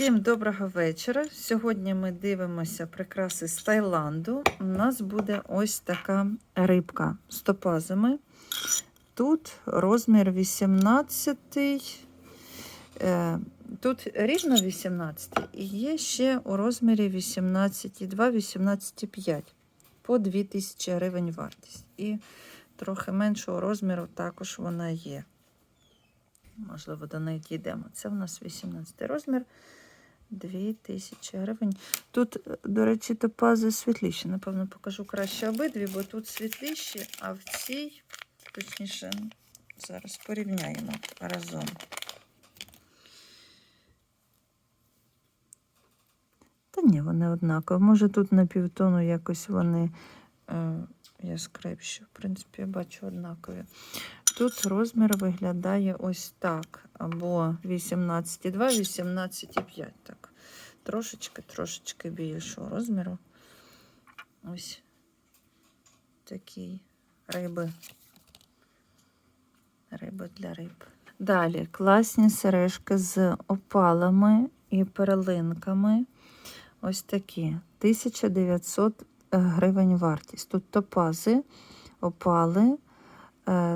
Всім доброго вечора. Сьогодні ми дивимося прикраси з Таїланду. У нас буде ось така рибка з топазами. Тут розмір 18. е, Тут рівно 18 і є ще у розмірі 18,2, 18,5 по 2000 гривень вартість. І трохи меншого розміру також вона є. Можливо, до неї дійдемо. Це в нас 18 розмір. 2000 гривень. Тут, е, до речі, топази світліші. Напевно, покажу краще обидві, бо тут світліші, а в цій, точніше, зараз порівняємо разом. Та ні, вони однакові. Може, тут на півтону якось вони е, яскравіші. В принципі, я бачу однакові. Тут розмір виглядає ось так. Або 18,2, 18,5. Так. Трошечки, трошечки більшого розміру. Ось такі риби. Риби для риб. Далі класні сережки з опалами і перлинками. Ось такі. 1900 гривень вартість. Тут топази, опали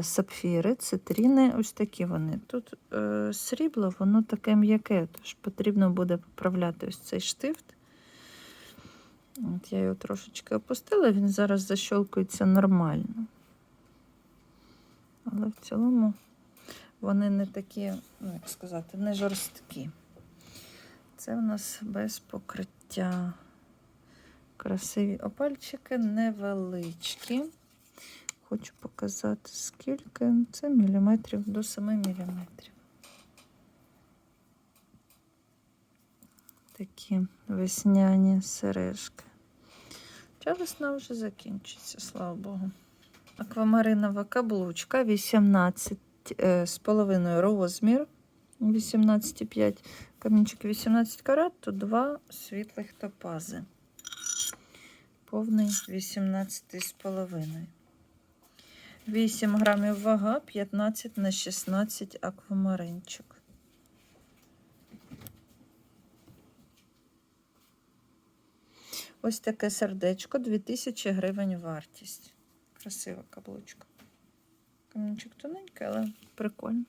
сапфіри, цитріни, ось такі вони. Тут е, срібло, воно таке м'яке, тож потрібно буде поправляти ось цей штифт. От я його трошечки опустила, він зараз защолкується нормально. Але в цілому вони не такі, ну як сказати, не жорсткі. Це в нас без покриття. Красиві опальчики невеличкі. Хочу показати, скільки. Це міліметрів до 7 міліметрів. Такі весняні сережки. Ця весна вже закінчиться, слава Богу. Аквамаринова каблучка 18 е, розмір. 18,5 камінчик 18 карат, то два світлих топази. Повний 18,5. 8 грамів вага, 15 на 16 аквамаринчик. Ось таке сердечко, 2000 гривень вартість. Красива каблучка. Камінчик тоненький, але прикольно.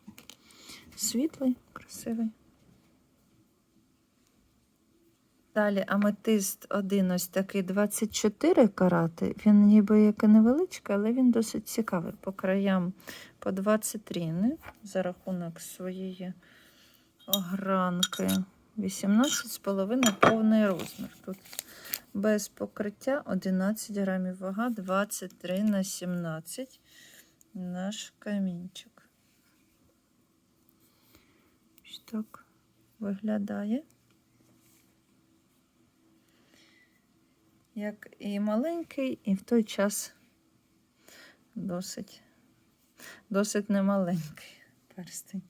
Світлий, красивий. Далі аметист один ось такий 24 карати. Він ніби як і невеличкий, але він досить цікавий. По краям по 23 за рахунок своєї огранки. 18,5 повний розмір. Тут без покриття 11 грамів вага, 23 на 17 наш камінчик. Ось так виглядає. Як і маленький, і в той час досить, досить немаленький перстень.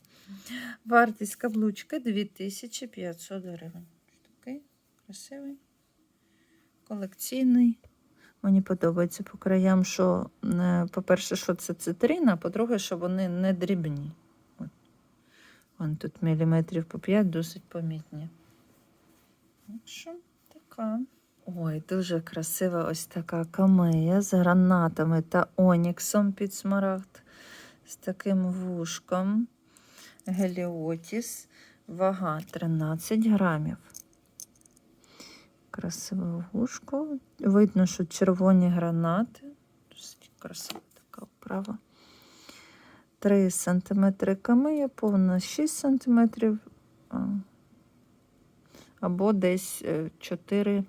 Вартість каблучки 2500 гривень. Такий красивий, колекційний. Мені подобається по краям, що, е, по-перше, що це цитрина, а по-друге, що вони не дрібні. Вон тут міліметрів по 5 досить помітні. Так що така. Ой, дуже красива ось така камея з гранатами та оніксом під смарагд, з таким вушком. Геліотіс. Вага 13 грамів. Красиве вушко. Видно, що червоні гранати. Досить красива така оправа. 3 см камея, повна 6 см. Або десь 4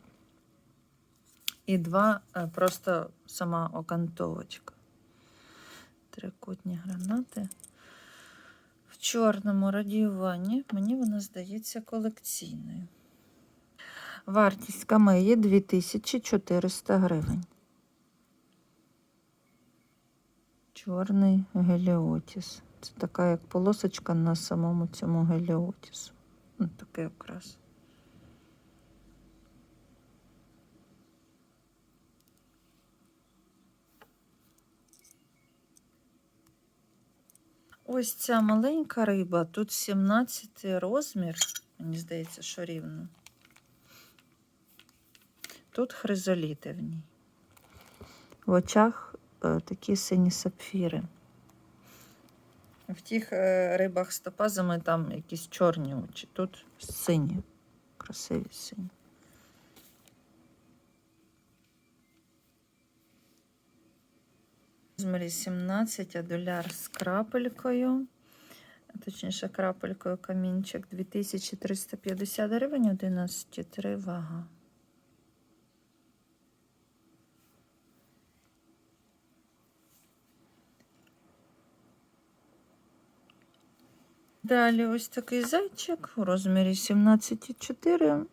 і 2 просто сама окантовочка. Трикутні гранати. В чорному радіюванні мені вона здається колекційною. Вартість камеї 2400 гривень. Чорний геліотіс. Це така як полосочка на самому цьому геліотісу. Ось такий окрас. Ось ця маленька риба, тут 17 розмір. Мені здається, що рівно. Тут хризоліти в ній. В очах е, такі сині сапфіри. В тих е, рибах з топазами там якісь чорні очі. Тут сині, красиві сині. Розмірі 17, а доляр з крапелькою. Точніше, крапелькою камінчик 2350 гривень, 11,3 вага. Далі ось такий зайчик у розмірі 17,4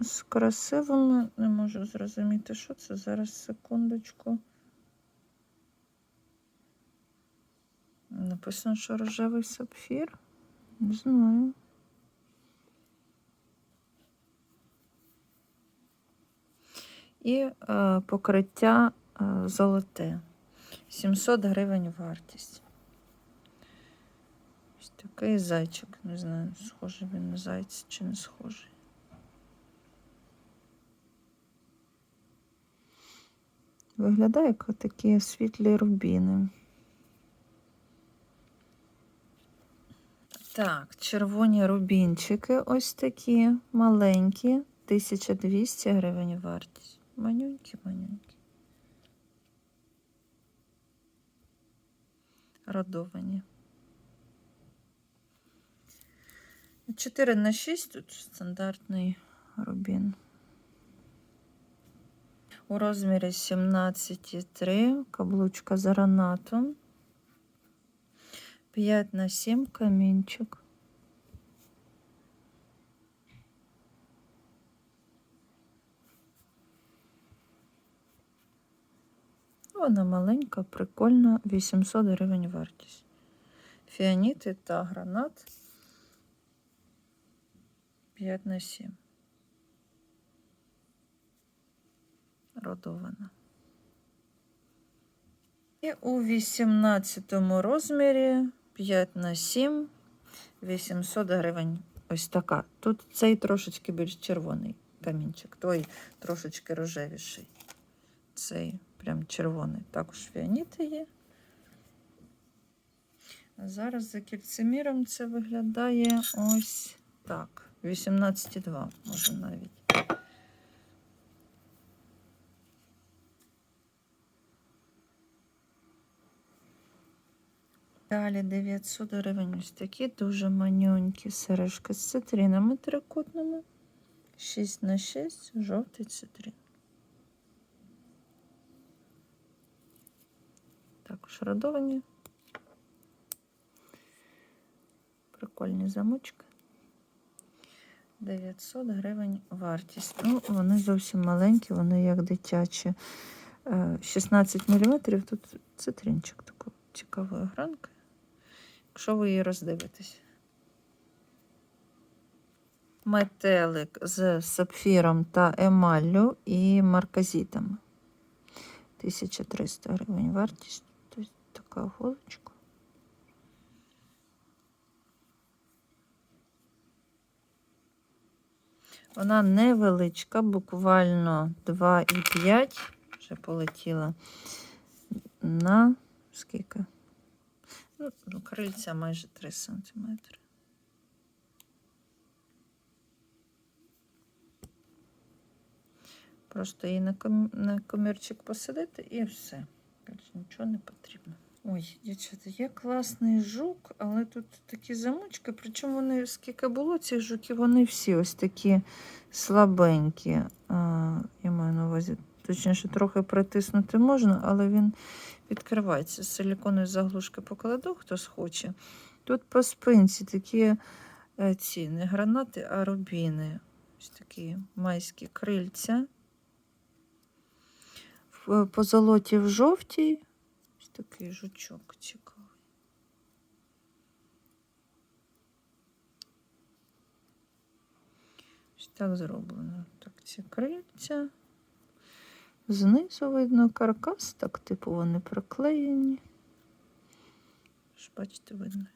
з красивими. Не можу зрозуміти, що це зараз секундочку. Написано, що рожевий сапфір. Не знаю. І е, покриття е, золоте. 700 гривень вартість. Ось такий зайчик. Не знаю, схожий він на зайця чи не схожий. Виглядає як такі світлі рубіни. Так, червоні рубінчики ось такі маленькі, 1200 гривень вартість. Манюнькі, манюнькі. Радовані. 4 на 6 тут стандартний рубін. У розмірі 17,3 каблучка з гранатом. 5 на 7 камінчик. Вона маленька, прикольна, 800 гривень вартість. Фіаніти та гранат 5 на 7. Родована. І у 18 розмірі 5 на 7 800 гривень. Ось така. Тут цей трошечки більш червоний камінчик, той трошечки рожевіший. Цей прям червоний. Також фіаніти є. А зараз за кільцеміром це виглядає ось так. 18,2 може навіть. Далі 900 гривень. Ось такі дуже манюнькі сережки з цитринами трикутними. 6 на 6 жовтий цитрин. Також радовані. Прикольні замочки. 900 гривень вартість. Ну, вони зовсім маленькі, вони як дитячі. Е, 16 мм. Тут цитринчик такої цікавої гранки. Якщо ви її роздивитесь. Метелик з сапфіром та емаллю і марказітами. 1300 гривень вартість. Тобто така голочка. Вона невеличка, буквально 2,5. Вже полетіла на скільки? Ну, крильця майже 3 сантиметри. Просто її на, на комірчик посадити і все. Більше нічого не потрібно. Ой, дівчата, є класний жук, але тут такі замочки, причому вони скільки було цих жуків, вони всі ось такі слабенькі. А, я маю на увазі, точніше, трохи притиснути можна, але він відкривається. Силіконові заглушки покладу, хто схоче. Тут по спинці такі е, ці не гранати, а рубіни. Ось такі майські крильця. По золоті в жовтій. Ось такий жучок цікавий. Ось так зроблено. Так, ці крильця. Знизу видно каркас, так типу вони приклеєні. Ж, бачите, видно.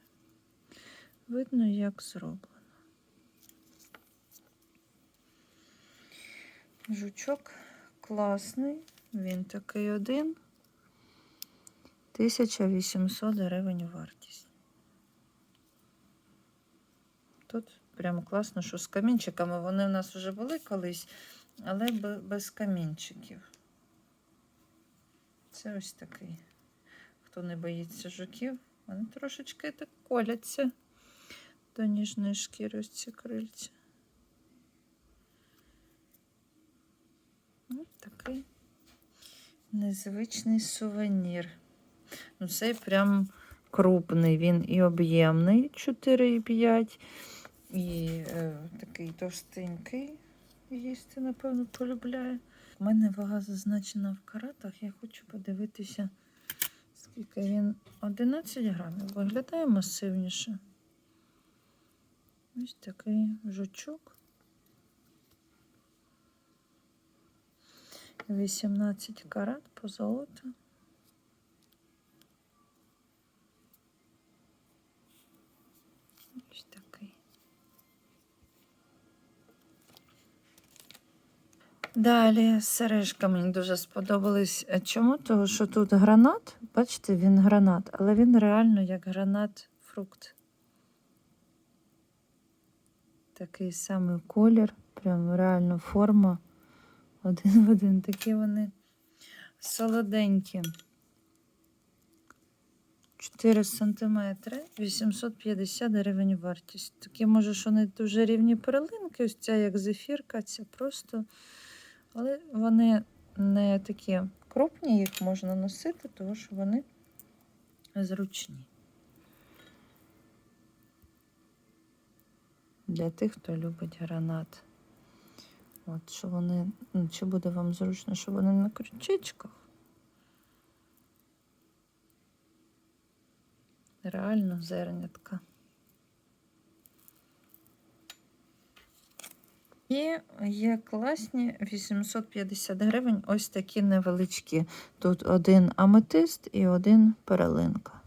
Видно, як зроблено. Жучок класний, він такий один. 1800 гривень вартість. Тут прямо класно, що з камінчиками. Вони в нас вже були колись, але без камінчиків. Це ось такий. Хто не боїться жуків, вони трошечки так коляться до ніжної шкіри ось ці крильця. Ось такий незвичний сувенір. Ну, цей прям крупний, він і об'ємний 4,5, і е, такий товстенький. Їсти, напевно, полюбляє. У мене вага зазначена в каратах. Я хочу подивитися, скільки він 11 грамів. Виглядає масивніше. Ось такий жучок. 18 карат по золоту. Ось такий. Далі сережка мені дуже сподобались. Чому? Тому що тут гранат, бачите, він гранат, але він реально як гранат фрукт. Такий самий колір, прям реально форма. Один в один. Такі вони солоденькі. 4 сантиметри, 850 гривень вартість. Такі, може, що не дуже рівні перлинки, ось ця як зефірка, ця просто. Але вони не такі крупні, їх можна носити, тому що вони зручні. Для тих, хто любить гранат. От, що вони, ну, чи буде вам зручно, що вони на крючечках. Реально зернятка. І є класні 850 гривень, ось такі невеличкі. Тут один аметист і один перелинка.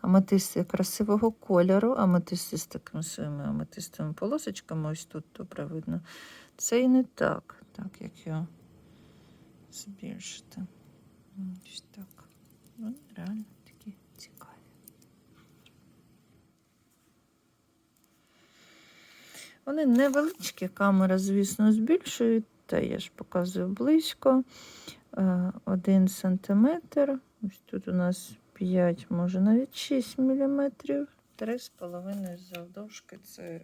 Аметисти красивого кольору, аметисти з такими своїми аметистовими полосочками, ось тут добре видно. Це і не так, так як його збільшити. Ось так. Вони реально такі цікаві. Вони невеличкі, камера, звісно, збільшує, та я ж показую близько. Е, Один сантиметр. Ось тут у нас 5, може навіть 6 міліметрів. 3,5 завдовжки це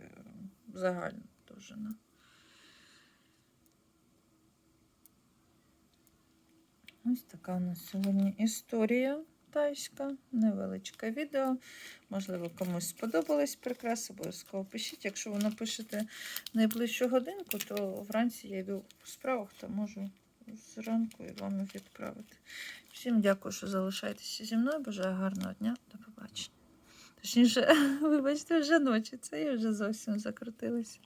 загальна довжина. Ось така у нас сьогодні історія тайська, невеличке відео. Можливо, комусь сподобались прикраси, обов'язково пишіть. Якщо ви напишете найближчу годинку, то вранці я йду в справах та можу зранку і вам відправити. Всім дякую, що залишаєтеся зі мною. Бажаю гарного дня. До побачення. Точніше, вибачте, вже ночі. Це я вже зовсім закрутилася.